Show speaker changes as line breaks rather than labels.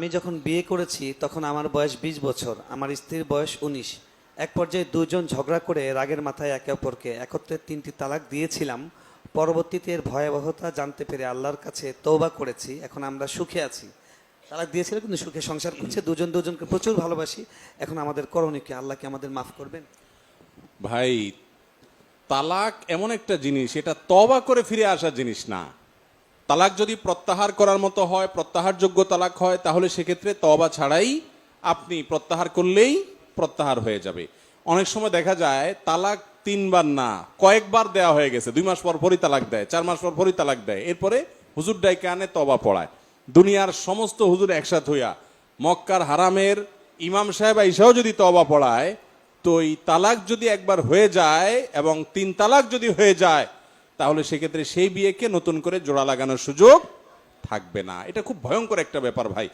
আমি যখন বিয়ে করেছি, তখন আমার বয়স বিশ বছর, আমার স্ত্রীর বয়স উনিশ। এক পর্যায়ে দুজন ঝগড়া করে রাগের মাথায় একে অপরকে একত্রে তিনটি তালাক দিয়েছিলাম। পরবর্তীতে এর ভয়াবহতা জানতে পেরে আল্লাহর কাছে তৌবা করেছি, এখন আমরা সুখে আছি। তালাক দিয়েছিল কিন্তু সুখে সংসার করছে, দুজন দুজনকে প্রচুর ভালোবাসি। এখন আমাদের করণীয় কি? আল্লাহকে আমাদের মাফ করবেন?
ভাই, তালাক এমন একটা জিনিস, এটা তবা করে ফিরে আসার জিনিস না। তালাক যদি প্রত্যাহার করার মতো হয়, প্রত্যাহারযোগ্য তালাক হয়, তাহলে সেক্ষেত্রে তবা ছাড়াই আপনি প্রত্যাহার করলেই প্রত্যাহার হয়ে যাবে। অনেক সময় দেখা যায়, তালাক তিনবার না, কয়েকবার দেওয়া হয়ে গেছে। দুই মাস পর পরই তালাক দেয়, চার মাস পর পরই তালাক দেয়। এরপরে হুজুর ডাইকে আনে তবা পড়ায়। দুনিয়ার সমস্ত হুজুর একসাথ হইয়া মক্কার হারামের ইমাম সাহেব আইসাও যদি তবা পড়ায়, তো এই তালাক যদি একবার হয়ে যায় এবং তিন তালাক যদি হয়ে যায় তাহলে সেক্ষেত্রে সেই বিয়েকে নতুন করে জোড়া লাগানোর সুযোগ থাকবে না। এটা খুব ভয়ঙ্কর একটা ব্যাপার ভাই।